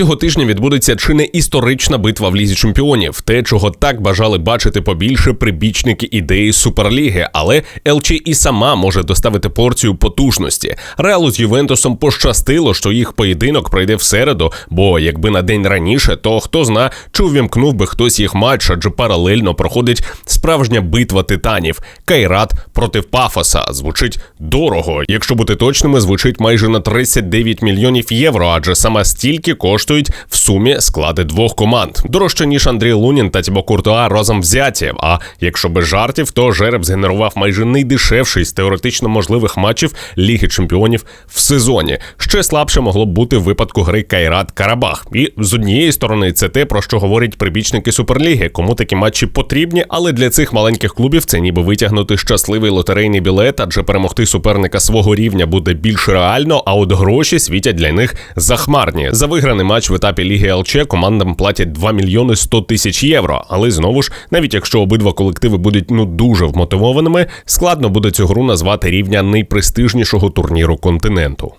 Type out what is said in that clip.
Цього тижня відбудеться чи не історична битва в лізі чемпіонів, те, чого так бажали бачити побільше прибічники ідеї суперліги, але ЛЧ і сама може доставити порцію потужності. Реалу з Ювентусом пощастило, що їх поєдинок пройде в середу, бо якби на день раніше, то хто зна, чи увімкнув би хтось їх матч, адже паралельно проходить справжня битва титанів. Кайрат проти Пафоса звучить дорого. Якщо бути точними, звучить майже на 39 мільйонів євро, адже саме стільки коштують в сумі склади двох команд. Дорожче ніж Андрій Лунін та Тібо Куртуа разом взяті. А якщо без жартів, то жереб згенерував майже найдешевший з теоретично можливих матчів Ліги Чемпіонів в сезоні. Ще слабше могло б бути випадку гри Кайрат Карабах. І з однієї сторони, це те, про що говорять прибічники Суперліги, кому такі матчі потрібні, але для цих маленьких клубів це ніби витягнути щасливий лотерейний білет, адже перемогти суперника свого рівня буде більш реально. А от гроші світять для них захмарні. За виграний матч в етапі Ліги ЛЧ командам платять 2 мільйони 100 тисяч євро. Але знову ж, навіть якщо обидва колективи будуть ну дуже вмотивованими, складно буде цю гру назвати рівня найпрестижнішого турніру континенту.